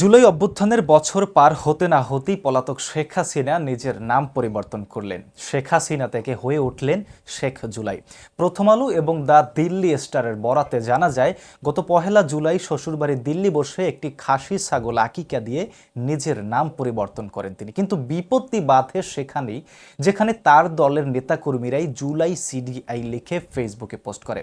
জুলাই অভ্যুত্থানের বছর পার হতে না হতেই পলাতক শেখ হাসিনা নিজের নাম পরিবর্তন করলেন। শেখ হাসিনা থেকে হয়ে উঠলেন শেখ জুলাই। প্রথম আলো এবং দ্য দিল্লি স্টারের বরাতে জানা যায়, গত পহেলা জুলাই শ্বশুরবাড়ি দিল্লি বসে একটি খাসি ছাগল আকিকা দিয়ে নিজের নাম পরিবর্তন করেন তিনি। কিন্তু বিপত্তি বাধে সেখানেই, যেখানে তার দলের নেতাকর্মীরাই জুলাই সিডিআই লিখে ফেসবুকে পোস্ট করে।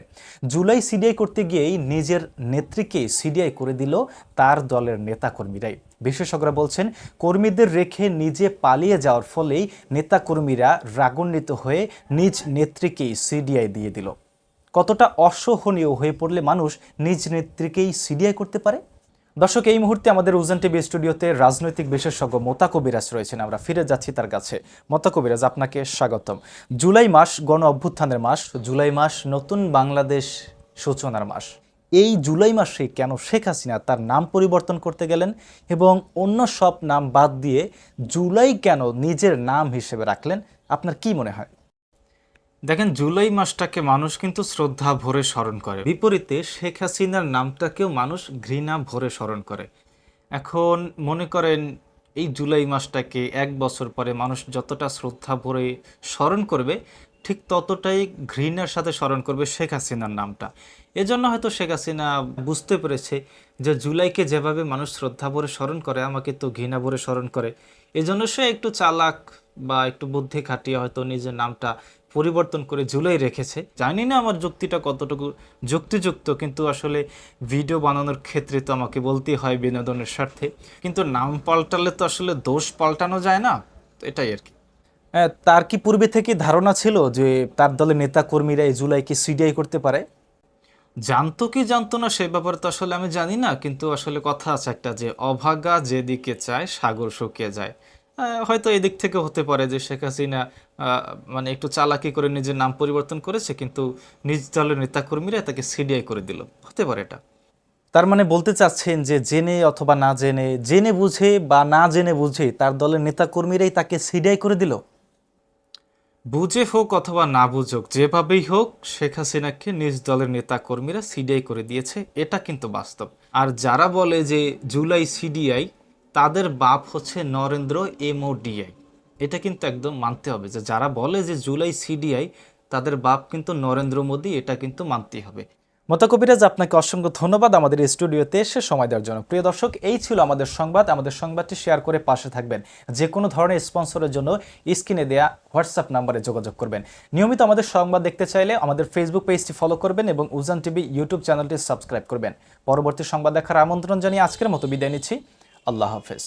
জুলাই সিডিআই করতে গিয়েই নিজের নেত্রীকে সিডিআই করে দিল তার দলের নেতাকর্মীরাই। বিশেষজ্ঞরা বলছেন, কর্মীদের রেখে নিজে পালিয়ে যাওয়ার ফলেই নেতাকর্মীরা রাগান্বিত হয়ে নিজ নেত্রীকেই সিডিআই দিয়ে দিল। কতটা অসহনীয় হয়ে পড়লে মানুষ নিজ নেত্রীকেই সিডিআই করতে পারে? দর্শক, এই মুহূর্তে আমাদের উজান টিভি স্টুডিওতে রাজনৈতিক বিশেষজ্ঞ মোতা কবিরাজ রয়েছেন। আমরা ফিরে যাচ্ছি তার কাছে। মোতা কবিরাজ আপনাকে স্বাগতম। জুলাই মাস গণ অভ্যুত্থানের মাস, জুলাই মাস নতুন বাংলাদেশ সূচনার মাস। এই জুলাই মাসে কেন শেখ হাসিনা তার নাম পরিবর্তন করতে গেলেন এবং অন্য সব নাম বাদ দিয়ে জুলাই কেন নিজের নাম হিসেবে রাখলেন? আপনার কি মনে হয়? দেখেন, জুলাই মাসটাকে মানুষ কিন্তু শ্রদ্ধা ভরে স্মরণ করে। বিপরীতে শেখ হাসিনার নামটাকেও মানুষ ঘৃণা ভরে স্মরণ করে। এখন মনে করেন, এই জুলাই মাসটাকে এক বছর পরে মানুষ যতটা শ্রদ্ধা ভরে স্মরণ করবে ঠিক ততটাই ঘৃণার সাথে স্মরণ করবে শেখ হাসিনার নামটা। এজন্য হয়তো শেখ হাসিনা বুঝতে পেরেছে যে জুলাইকে যেভাবে মানুষ শ্রদ্ধা ভরে স্মরণ করে, আমাকে তো ঘৃণা ভরে স্মরণ করে। এজন্য সে একটু চালাক বা একটু বুদ্ধি খাটিয়ে হয়তো নিজের নামটা পরিবর্তন করে জুলাই রেখেছে। জানি না আমার যুক্তিটা কতটুকু যুক্তিযুক্ত, কিন্তু আসলে ভিডিও বানানোর ক্ষেত্রে তো আমাকে বলতেই হয় বিনোদনের স্বার্থে। কিন্তু নাম পাল্টালে তো আসলে দোষ পাল্টানো যায় না, এটাই আর কি। তার কি পূর্বে থেকে ধারণা ছিল যে তার দলের নেতা কর্মীরা এই জুলাইকে সিডিআই করতে পারে? জানতো কি জানতো না সে ব্যাপারে তো আসলে আমি জানি না কিন্তু আসলে কথা আছে একটা যে অভাগা যেদিকে চায় সাগর শুকিয়ে যায়। হয়তো এদিক থেকে হতে পারে যে শেখ হাসিনা মানে একটু চালাকি করে নিজের নাম পরিবর্তন করেছে কিন্তু নিজ দলের নেতাকর্মীরা তাকে সিডিআই করে দিল। হতে পারে এটা। তার মানে বলতে চাচ্ছেন যে জেনে অথবা না জেনে জেনে বুঝে বা না জেনে বুঝে তার দলের নেতাকর্মীরাই তাকে সিডিআই করে দিল? বুঝে হোক অথবা না বুঝুক, যেভাবেই হোক শেখ হাসিনাকে নিজ দলের নেতা কর্মীরা সিডিআই করে দিয়েছে, এটা কিন্তু বাস্তব। আর যারা বলে যে জুলাই সিডিআই, তাদের বাপ হচ্ছে নরেন্দ্র এমওডিআই। এটা কিন্তু একদম মানতে হবে যে যারা বলে যে জুলাই সিডিআই, তাদের বাপ কিন্তু নরেন্দ্র মোদী, এটা কিন্তু মানতেই হবে। মতা কবিরাজ আপনাকে অসংখ্য ধন্যবাদ আমাদের স্টুডিওতে এসে সময় দেওয়ার জন্য। প্রিয় দর্শক, এই ছিল আমাদের সংবাদ। আমাদের সংবাদটি শেয়ার করে পাশে থাকবেন। যে কোনো ধরনের স্পন্সরের জন্য স্ক্রিনে দেয়া হোয়াটসঅ্যাপ নাম্বারে যোগাযোগ করবেন। নিয়মিত আমাদের সংবাদ দেখতে চাইলে আমাদের ফেসবুক পেজটি ফলো করবেন এবং উজান টিভি ইউটিউব চ্যানেলটি সাবস্ক্রাইব করবেন। পরবর্তী সংবাদ দেখার আমন্ত্রণ জানিয়ে আজকের মতো বিদায় নিচ্ছি। আল্লাহ হাফেজ।